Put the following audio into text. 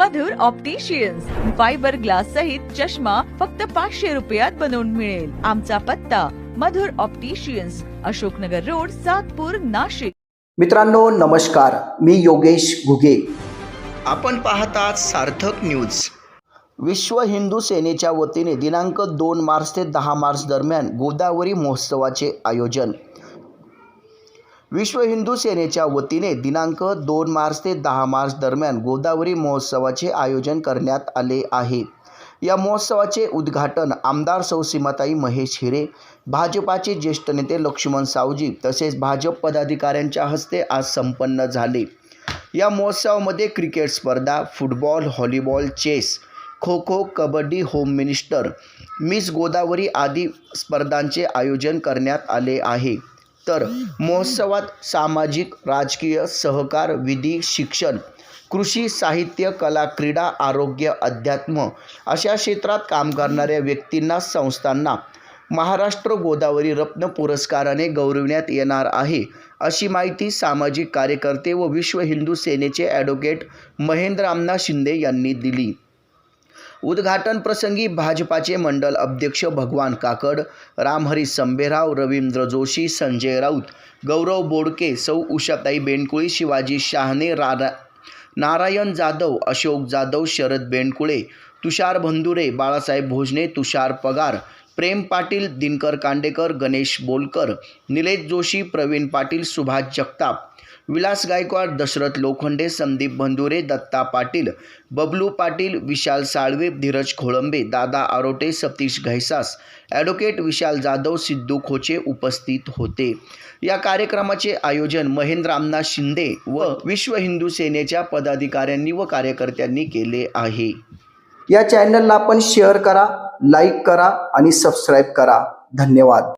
मधुर opticians fibre glass सहित चष्मा फक्त पाचशे रुपयात बनवून मिळेल. आमचा पत्ता मधुर ऑप्टिशियन्स अशोकनगर रोड सातपूर नाशिक. मित्रांनो नमस्कार. मी योगेश घुगे. आपण पाहतात सार्थक न्यूज विश्व हिंदू सेनेच्या वतीने दिनांक दोन मार्च ते दहा मार्च दरम्यान गोदावरी महोत्सवाचे आयोजन. विश्व हिंदू सेनेच्या वतीने दिनांक दोन मार्च ते दहा मार्च दरम्यान गोदावरी महोत्सवाचे आयोजन करण्यात आले आहे. या महोत्सवाचे उद्घाटन आमदार सौ सीमाताई महेश हिरे भाजपाचे ज्येष्ठ नेते लक्ष्मण सावजी तसेच भाजप पदाधिकाऱ्यांच्या हस्ते आज संपन्न झाले. या महोत्सवामध्ये क्रिकेट स्पर्धा football volleyball chess kho kho kabaddi home minister miss Godavari आदी स्पर्धांचे आयोजन करण्यात आले आहे. तर महोत्सवात सामाजिक राजकीय सहकार विधी शिक्षण कृषी साहित्य कला क्रीडा आरोग्य अध्यात्म अशा क्षेत्रात काम करणाऱ्या व्यक्तींना संस्थांना महाराष्ट्र गोदावरी रत्न पुरस्काराने गौरविण्यात येणार आहे अशी माहिती सामाजिक कार्यकर्ते व विश्व हिंदू सेनेचे ॲडव्होकेट महेंद्र अम्ना शिंदे यांनी दिली. उद्घाटन प्रसंगी भाजपाचे मंडल अध्यक्ष भगवान काकड रामहरी संभेराव रवींद्र जोशी संजय राऊत गौरव बोडके सौ उषाताई बेंडकुळी शिवाजी शहाणे रारा नारायण जाधव अशोक जाधव शरद बेंडकुळे तुषार भंदुरे बाळासाहेब भोजने तुषार पगार प्रेम पाटील दिनकर कांडेकर गणेश बोलकर निलेश जोशी प्रवीण पाटील सुभाष जगताप विलास गायकवाड दशरथ लोखंडे संदीप बंधुरे दत्ता पाटील बबलू पाटील विशाल साळवे धीरज खोळंबे दादा आरोटे सतीश घैसास ॲडव्होकेट विशाल जाधव सिद्धू खोचे उपस्थित होते. या कार्यक्रमाचे आयोजन महेंद्र अम्ना शिंदे व विश्व हिंदू सेनेच्या पदाधिकाऱ्यांनी व कार्यकर्त्यांनी केले आहे. या चॅनलला आपण शेअर करा लाईक करा आणि सबस्क्राईब करा. धन्यवाद.